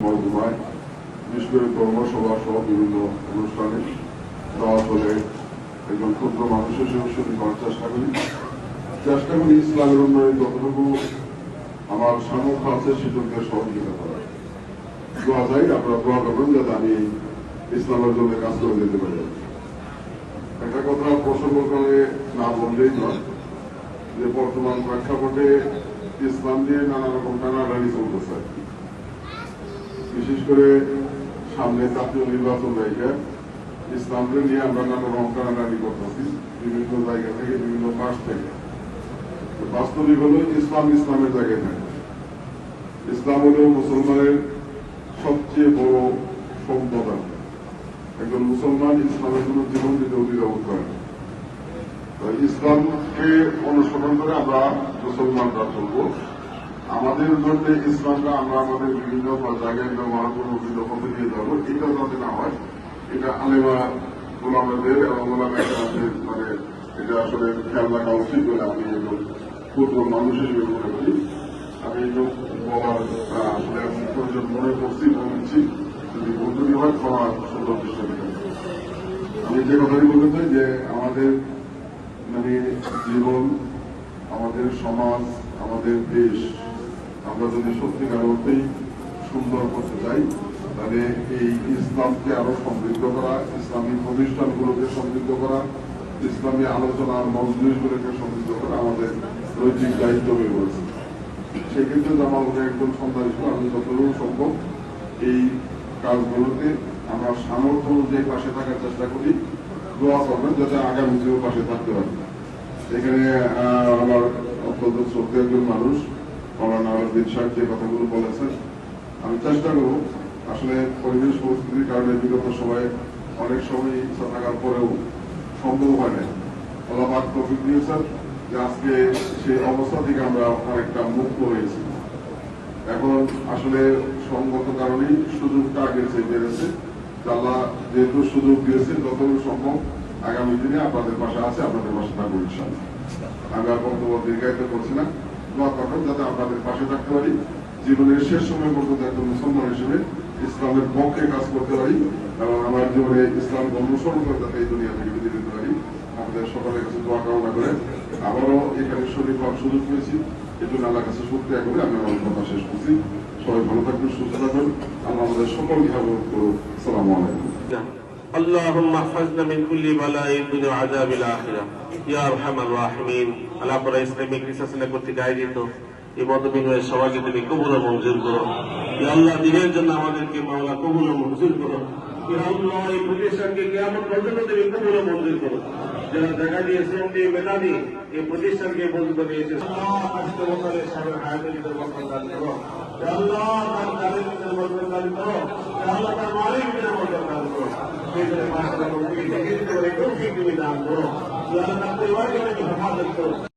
মহকুমায় বিশেষ করে কর্মসভা সহ বিভিন্ন অনুষ্ঠানে যাওয়া চলে একজন ক্ষুদ্র মানুষ হিসেবে করার চেষ্টা করি চেষ্টা করি ইসলামের উন্নয়ন যতটুকু আমার সামর্থ্য আছে সেটুকুকে সহযোগিতা করার দোয়া চাই আপনারা দোয়া করবেন যাতে আমি ইসলামের জন্য কাজ করে যেতে পারি একটা কথা প্রসঙ্গ করে না বললেই নয় যে বর্তমান প্রেক্ষাপটে ইসলাম নিয়ে নানা রকম টানাটানি চলতেছে। বিশেষ করে সামনে জাতীয় নির্বাচন রেখে ইসলামকে নিয়ে আমরা নানা রকম টানাটানি করতেছি, বিভিন্ন জায়গা থেকে, বিভিন্ন পাশ থেকে। বাস্তবিক হলো ইসলাম ইসলামের জায়গায় থাকে ইসলাম হলো মুসলমানের সবচেয়ে বড় সম্পদ একজন মুসলমান ইসলামের জন্য জীবন দিতে অধিকার করে ইসলামকে অনুসরণ করে আমরা মুসলমানরা চলব। আমাদের জন্য ইসলামটা আমরা আমাদের বিভিন্ন জায়গায় ব্যবহার করব বিভিন্ন নিয়ে যাব। এটা যাতে না হয়, এটা আলেমা গোলামেদের এবং গোলাম একজনের মানে এটা আসলে খেয়াল রাখা উচিত বলে আমি একজন ক্ষুদ্র মানুষ হিসেবে মনে করি। আমি বলার আসলে প্রয়োজন মনে করছি বলছি যদি বন্ধুটি হয়, ক্ষমা সুন্দর করবেন আমি যে কথাই বলতে চাই যে আমাদের মানে জীবন, আমাদের সমাজ, আমাদের দেশ আমরা যদি সত্যিকার অর্থেই সুন্দর করতে চাই, তাহলে এই ইসলামকে আরও সমৃদ্ধ করা, ইসলামী প্রতিষ্ঠানগুলোকে সমৃদ্ধ করা, ইসলামী আলোচনার মজলিশগুলোকে সমৃদ্ধ করা আমাদের নৈতিক দায়িত্ব হয়ে পড়েছে। সেক্ষেত্রে জামালকে একজন সন্তান হিসেবে আমি যতটুকু সম্ভব এই কাজগুলোতে আমরা সামর্থ্য অনুযায়ী পাশে থাকার চেষ্টা করি, দোয়া করবেন যাতে আগামীতেও পাশে থাকতে পারি। এখানে আমার অত্যন্ত শ্রদ্ধেয় একজন মানুষ মৌলানা আমি চেষ্টা করব, আসলে পরিবেশ পরিস্থিতির কারণে বিগত সময়ে অনেক সময় থাকার পরেও সম্ভব হয় না আল্লাহ তফিক যে আজকে সেই অবস্থা থেকে আমরা অনেকটা মুক্ত হয়েছি। এখন আসলে সঙ্গত কারণেই সুযোগটা আগের চেয়ে বেড়েছে। আল্লাহ যেহেতু সুযোগ দিয়েছে, যতটুকু সম্ভব আগামী দিনে আপনাদের পাশে আছে, আপনাদের পাশে থাকব ইনশাল্লাহ আমি আর বক্তব্য দীর্ঘায়িত করছি না। দোয়া করবেন যাতে আপনাদের পাশে থাকতে পারি, জীবনের শেষ সময় পর্যন্ত একজন মুসলমান হিসেবে ইসলামের পক্ষে কাজ করতে পারি, এবং আমার জীবনে ইসলাম অনুসরণ করে যাতে এই দুনিয়া থেকে বিদায় দিতে পারি। আমাদের সকলের কাছে দোয়া কামনা করে আবারও এখানে শরীর হওয়ার সুযোগ পেয়েছি এই জন্য আল্লাহ কাছে শুক্রিয়া করে। আমি আমার কথা শেষ করছি। সবাই ভালো থাকবেন, সুস্থ থাকবেন। আল্লাহ আমাদের সকলকে হাবত করুন আসসালামু আলাইকুম। اللهم احفظنا من كل بلاء الدنيا وعذاب الاخره يا ارحم الراحمين আল্লাহ পরে ইসলামিক রিসার্চের কর্তৃক আয়োজিত এই মত বিনিময়ের সবাইকে তুমি কবুল ও মঞ্জুর করো ইয়া আল্লাহ দিনের জন্য আমাদেরকে মাওলা কবুল ও মঞ্জুর করো ইয়া আল্লাহ এই প্রতিষ্ঠানকে কিয়ামত পর্যন্ত তুমি কবুল ও মঞ্জুর করো যারা দেখা দিয়ে শ্রমটি মেধাবী এই প্রতিষ্ঠানকে পর্যন্ত নিয়েছে আল্লাহ আজকে বছরের সাবেক হায়াতের ভিতর বরকত দান করো ইয়া আল্লাহ তার কাজের ভিতর বরকত দান করো ইয়া আল্লাহ তার মালিক ভিতর বরকত দান করো সেখানে